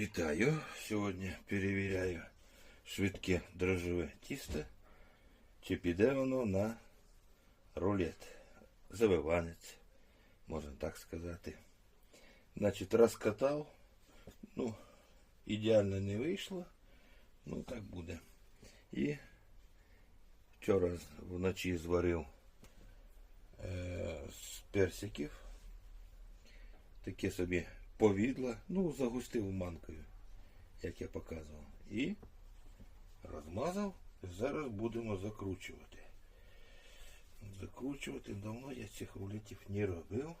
Вітаю! Сьогодні перевіряю швидке дрожжеве тісто, чи піде воно на рулет. Завиванець, можна так сказати. Значить, розкатав. Ну, ідеально не вийшло. Ну, так буде. І вчора вночі зварив е, з персиків таке собі повідло, ну, загустив манкою, як я показував. І розмазав. Зараз будемо закручувати. Закручувати давно я цих рулетів не робив.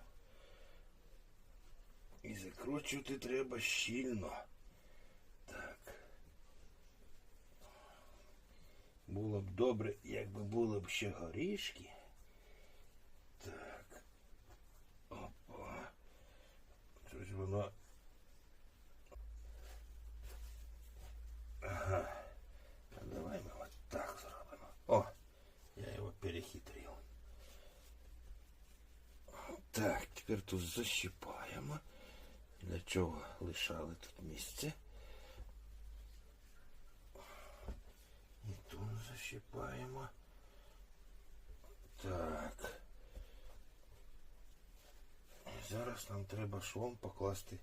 І закручувати треба щільно. Так. Було б добре, якби було б ще горішки. Так. Опа. Воно. Ага. А давай ми от так зробимо. О, я його перехитрив. Так, тепер тут защипаємо. Для чого лишали тут місце. І тут защипаємо. Так. Зараз нам треба швом покласти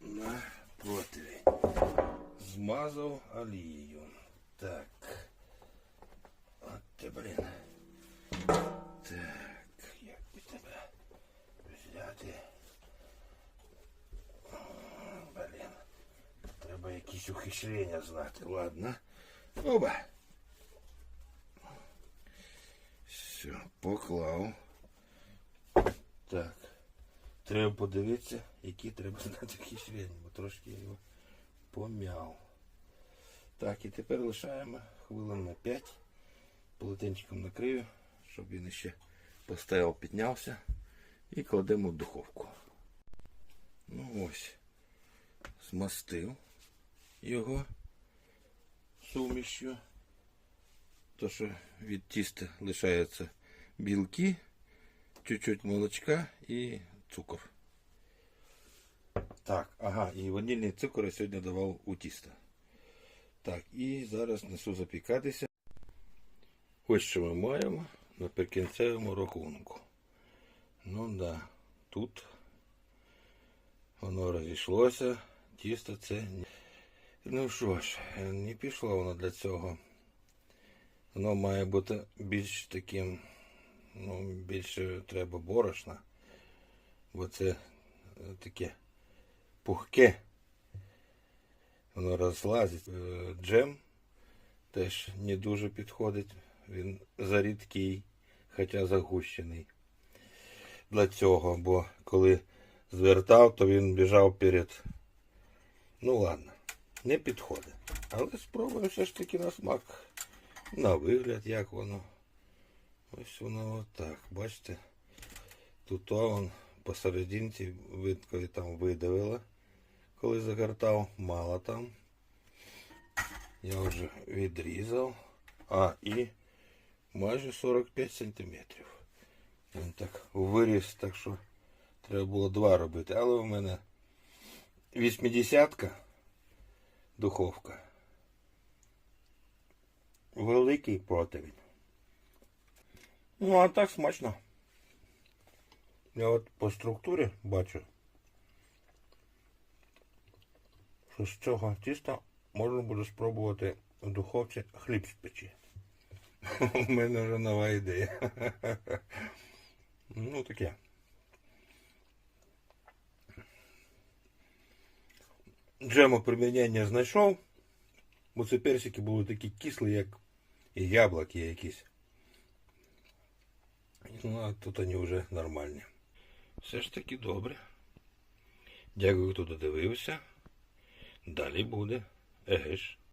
на противень. Змазав олією. Так. От ти, блін. Так, як би тебе взяти? Блін. Треба якісь ухищрення знати. Ладно. Оба. Все, поклав. Так. Треба подивитися, які треба знати ухищрення, бо трошки я його пом'яв. Так, і тепер лишаємо хвилин на 5. Полотенчиком накрию, щоб він ще поставив, піднявся. І кладемо в духовку. Ну ось. Змастив його сумішю. То, що від тіста лишаються білки, чуть-чуть молочка і цукор. Так, ага, і ванільний цукор я сьогодні давав у тісто. Так, і зараз несу запікатися. Ось що ми маємо на прикінцевому рахунку. Ну да, тут воно розійшлося, тісто це. Ну що ж, не пішло воно для цього. Воно має бути більш таким, ну, більше треба борошна, бо це е, таке пухке. Воно розлазить. Е, Джем теж не дуже підходить. Він зарідкий, хоча загущений для цього, бо коли звертав, то він біжав перед. Ну ладно, не підходить. Але спробуємо все ж таки на смак. На вигляд, як воно. Ось воно отак. Бачите? Тут он посерединці видкові там видавило, коли загортав, мало там. Я вже відрізав. А, і майже 45 сантиметрів. Він так виріс, так що треба було два робити. Але у мене 80-ка духовка. Великий противень. Ну, а так смачно. Я от по структурі бачу, що з цього тіста можна буде спробувати в духовці хліб спечі. У мене вже нова ідея. Ну, таке. Джему примінення знайшов, бо ці персики були такі кислі, як і яблуки якісь. Ну, а тут вони вже нормальні. Все ж таки добре. Дякую, хто додивився. Далі буде. Еге ж.